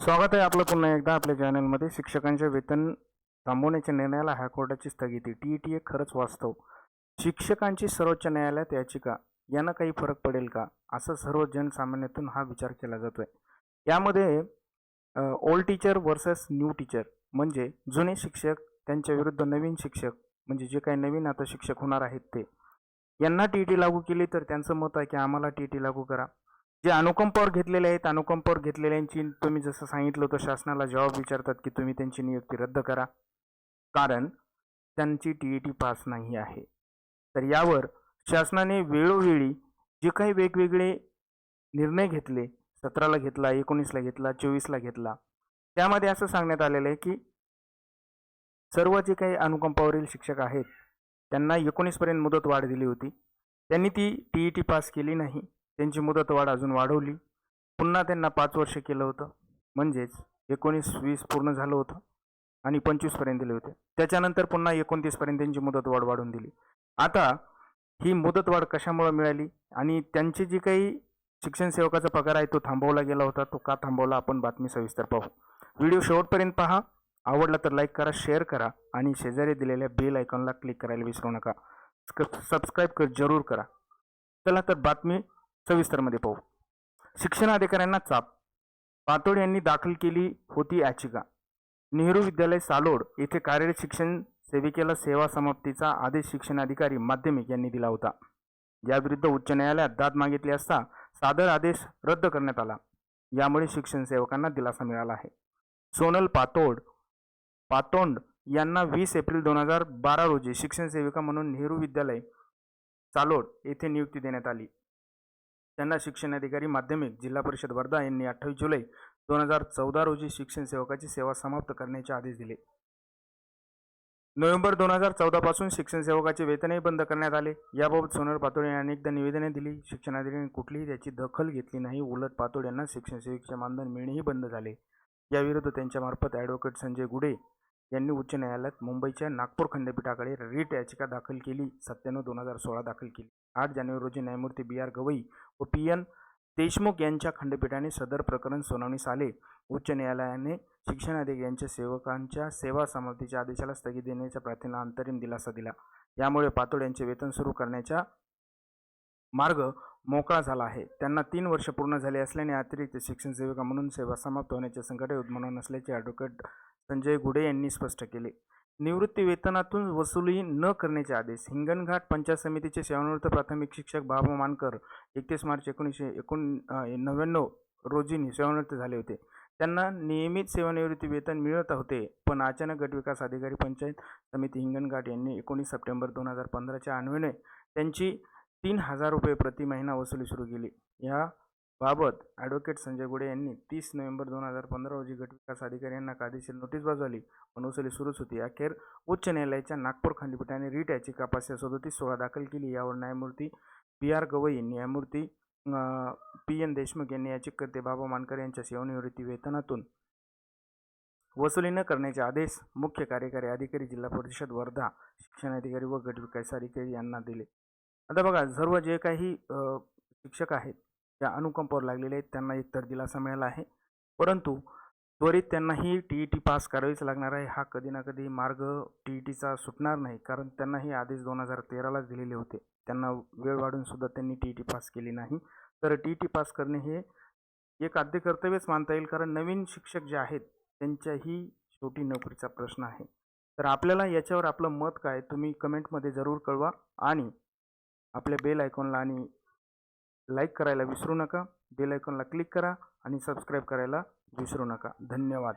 स्वागत आहे आपलं पुन्हा एकदा आपल्या चॅनलमध्ये शिक्षकांचे वेतन थांबवण्याच्या निर्णयाला हायकोर्टाची स्थगिती टी ई टी ए खरंच वास्तव. शिक्षकांची सर्वोच्च न्यायालयात याचिका. यानं काही फरक पडेल का? असं सर्व जनसामान्यातून हा विचार केला जातो आहे यामध्ये old teacher versus new teacher म्हणजे जुने शिक्षक त्यांच्या विरुद्ध नवीन शिक्षक म्हणजे जे काही नवीन आता शिक्षक होणार आहेत ते. यांना टी ई टी लागू केली तर त्यांचं मत आहे की आम्हाला टी ई टी लागू करा. जे अनुकंपावर घेतलेले आहेत अनुकंपावर घेतलेल्यांची तुम्ही जसं सांगितलं होतं शासनाला जवाब विचारतात की तुम्ही त्यांची नियुक्ती रद्द करा. कारण त्यांची टी ई टी पास नाही आहे. तर यावर शासनाने वेळोवेळी जे काही वेगवेगळे निर्णय घेतले सतराला घेतला एकोणीसला घेतला चोवीसला घेतला त्यामध्ये असं सांगण्यात आलेलं आहे की सर्व जे काही अनुकंपावरील शिक्षक आहेत त्यांना एकोणीसपर्यंत मुदत वाढ दिली होती. त्यांनी ती टी ई टी पास केली नाही. त्यांची मुदतवाढ अजून वाढवली. पुन्हा त्यांना पाच वर्ष केलं होतं. म्हणजेच एकोणीस वीस पूर्ण झालं होतं आणि पंचवीसपर्यंत दिले होते. त्याच्यानंतर पुन्हा एकोणतीसपर्यंत त्यांची मुदतवाढ वाढवून दिली. आता ही मुदतवाढ कशामुळे मिळाली? आणि त्यांची जी काही शिक्षण सेवकाचा पगार आहे तो थांबवला गेला होता तो का थांबवला आपण बातमी सविस्तर पाहू. व्हिडिओ शेवटपर्यंत पहा. आवडला तर लाईक करा शेअर करा आणि शेजारी दिलेल्या बेल आयकॉनला क्लिक करायला विसरू नका. सबस्क्राईब कर जरूर करा. चला तर बातमी सविस्तरमध्ये पाहू. शिक्षण अधिकाऱ्यांना चाप. पातोड यांनी दाखल केली होती याचिका. नेहरू विद्यालय सालोड येथे कार्यरत शिक्षण सेविकेला सेवा समाप्तीचा आदेश शिक्षणाधिकारी माध्यमिक यांनी दिला होता. याविरुद्ध उच्च न्यायालयात दाद मागितली असता सादर आदेश रद्द करण्यात आला. यामुळे शिक्षण सेवकांना दिलासा मिळाला आहे. सोनल पातोड पातोंड यांना वीस एप्रिल दोन हजार बारा रोजी शिक्षण सेविका म्हणून नेहरू विद्यालय चालोड येथे नियुक्ती देण्यात आली. त्यांना शिक्षणाधिकारी माध्यमिक जिल्हा परिषद वर्धा यांनी अठ्ठावीस जुलै दोन हजार चौदा रोजी शिक्षण सेवकाची सेवा समाप्त करण्याचे आदेश दिले. नोव्हेंबर दोन हजार चौदा पासून शिक्षण सेवकाचे वेतनही बंद करण्यात आले. याबाबत सोनर पातोड यांनी अनेकदा निवेदने दिली. शिक्षणाधिकाऱ्यांनी कुठलीही त्याची दखल घेतली नाही. उलट पातोड यांना शिक्षण सेवकाचे मानधन मिळणेही बंद झाले. याविरुद्ध त्यांच्यामार्फत ॲडव्होकेट संजय गुडे यांनी उच्च न्यायालयात मुंबईच्या नागपूर खंडपीठाकडे रीट याचिका दाखल केली. सत्त्याण्णव दोन हजार सोळा दाखल केली. आठ जानेवारी रोजी न्यायमूर्ती बी आर गवई व पी एन देशमुख यांच्या खंडपीठाने सदर प्रकरण सुनावणीस आले. उच्च न्यायालयाने शिक्षणाधिकारी यांच्या सेवकांच्या सेवा समाप्तीच्या आदेशाला स्थगित देण्याच्या प्रार्थनेला अंतरिम दिलासा दिला. यामुळे पातोड यांचे वेतन सुरू करण्याचा मार्ग मोकळा झाला आहे. त्यांना तीन वर्ष पूर्ण झाले असल्याने अतिरिक्त शिक्षण सेविका म्हणून सेवा समाप्त होण्याचे संकट उद्भवणार नसल्याचे ॲडव्होकेट संजय गुडे यांनी स्पष्ट केले. निवृत्ती वेतनातून वसुली न करण्याचे आदेश. हिंगणघाट पंचायत समितीचे सेवानिवृत्त प्राथमिक शिक्षक बाबा मानकर एकतीस मार्च एकोणीसशे एकोण नव्याण्णव रोजी सेवानिवृत्त झाले होते. त्यांना नियमित सेवानिवृत्ती वेतन मिळत होते पण अचानक गटविकास अधिकारी पंचायत समिती हिंगणघाट यांनी एकोणीस सप्टेंबर दोन हजार पंधराच्या अन्वयने त्यांची तीन हजार रुपये प्रति महिना वसुली सुरू केली. या बाबत ॲडव्होकेट संजय गुडे यांनी तीस नोव्हेंबर दोन हजार पंधरा रोजी गटविकास अधिकारी यांना कायदेशीर नोटीस बजावली. पण वसुली सुरूच होती. अखेर उच्च न्यायालयाच्या नागपूर खंडपीठाने रीट याचिका पाचशे सदोतीस सोळा दाखल केली. यावर न्यायमूर्ती पी आर गवई न्यायमूर्ती पी एन देशमुख यांनी याचिकाकर्ते बाबा मानकर यांच्या सेवानिवृत्ती वेतनातून वसुली न करण्याचे आदेश मुख्य कार्यकारी अधिकारी जिल्हा परिषद वर्धा शिक्षणाधिकारी व गटविकास अधिकारी यांना दिले. आता बघा सर्व जे काही शिक्षक आहेत या अनुकंपावर लागलेले आहेत त्यांना एकतर दिलासा मिळाला आहे. परंतु त्वरित त्यांनाही टी ई टी पास करावीच लागणार आहे. हा कधी ना कधी मार्ग टी ई टीचा सुटणार नाही कारण त्यांना हे आदेश दोन हजार तेरालाच दिलेले होते. त्यांना वेळ वाढूनसुद्धा त्यांनी टी ई टी पास केली नाही. तर टी ई टी पास करणे हे एक आद्य कर्तव्यच मानता येईल कारण नवीन शिक्षक जे आहेत त्यांच्याही शेवटी नोकरीचा प्रश्न आहे. तर आपल्याला याच्यावर आपलं मत काय तुम्ही कमेंटमध्ये जरूर कळवा. आणि आपल्या बेल आयकॉनला आणि लाईक करायला विसरू नका बेल आयकॉनला क्लिक करा आणि सबस्क्राईब करायला विसरू नका. धन्यवाद.